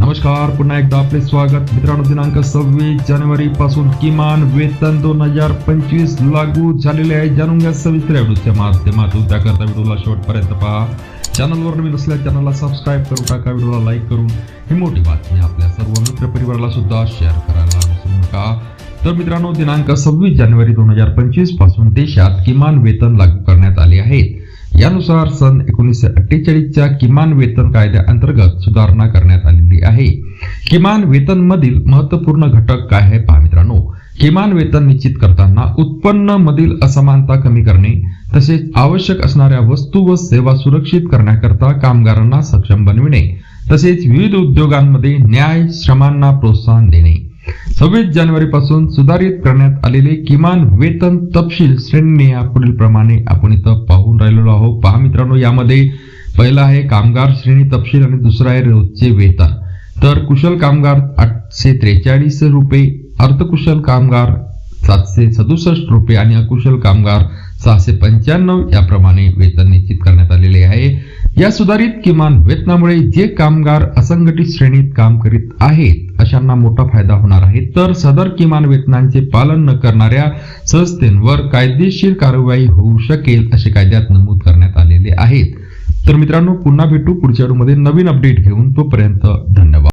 नमस्कार पुन्हा एकदा आपले स्वागत. मित्रांनो दिनांक सव्वीस जानेवारी पासून किमान वेतन दोन हजार पंचवीस लागू झालेले आहे. जाणून घ्या सविस्तर व्हिडिओच्या माध्यमातून. त्याकरता व्हिडिओला शेवटपर्यंत पहा. चॅनलवर नवीन असल्या चॅनलला सबस्क्राईब करून टाका व्हिडिओला लाईक करून. ही मोठी बातमी आपल्या सर्व मित्र परिवाराला सुद्धा शेअर करायला विसरू नका. तर मित्रांनो दिनांक सव्वीस जानेवारी दोन हजार पंचवीसपासून देशात किमान वेतन लागू करण्यात आले आहे. यानुसार सन एकोणीसशे अठ्ठेचाळीसच्या किमान वेतन कायद्याअंतर्गत सुधारणा करण्यात आलेली आहे. किमान वेतन मधील महत्त्वपूर्ण घटक काय आहे पहा मित्रांनो? किमान वेतन निश्चित करताना उत्पन्न मधील असमानता कमी करणे तसेच आवश्यक असणाऱ्या वस्तू व सेवा सुरक्षित करण्याकरता कामगारांना सक्षम बनविणे तसेच विविध उद्योगांमध्ये न्याय श्रमांना प्रोत्साहन देणे. सव्वीस जानेवारीपासून सुधारित करण्यात आलेले किमान वेतन तपशील श्रेणी पुढील प्रमाणे आपण इथं पाहून राहिलेलो आहोत. पहा मित्रांनो यामध्ये पहिला आहे कामगार श्रेणी तपशील आणि दुसरा आहे रोजचे वेतन. तर कुशल कामगार आठशे त्रेचाळीस रुपये अर्धकुशल कामगार सातशे सदुसष्ट रुपये आणि अकुशल कामगार सहाशे पंच्याण्णव याप्रमाणे वेतन निश्चित करण्यात आलेले आहे. या सुधारित किमान वेतनामुळे जे कामगार असंघटित श्रेणीत काम करीत आहेत अशांना मोठा फायदा होणार आहे. तर सदर किमान वेतनांचे पालन न करणाऱ्या संस्थेवर कायदेशीर कारवाई होऊ शकेल असे कायद्यात नमूद करण्यात आलेले आहेत. तर मित्रांनो पुन्हा भेटू पुढच्या व्हिडिओमध्ये नवीन अपडेट घेऊन तोपर्यंत धन्यवाद.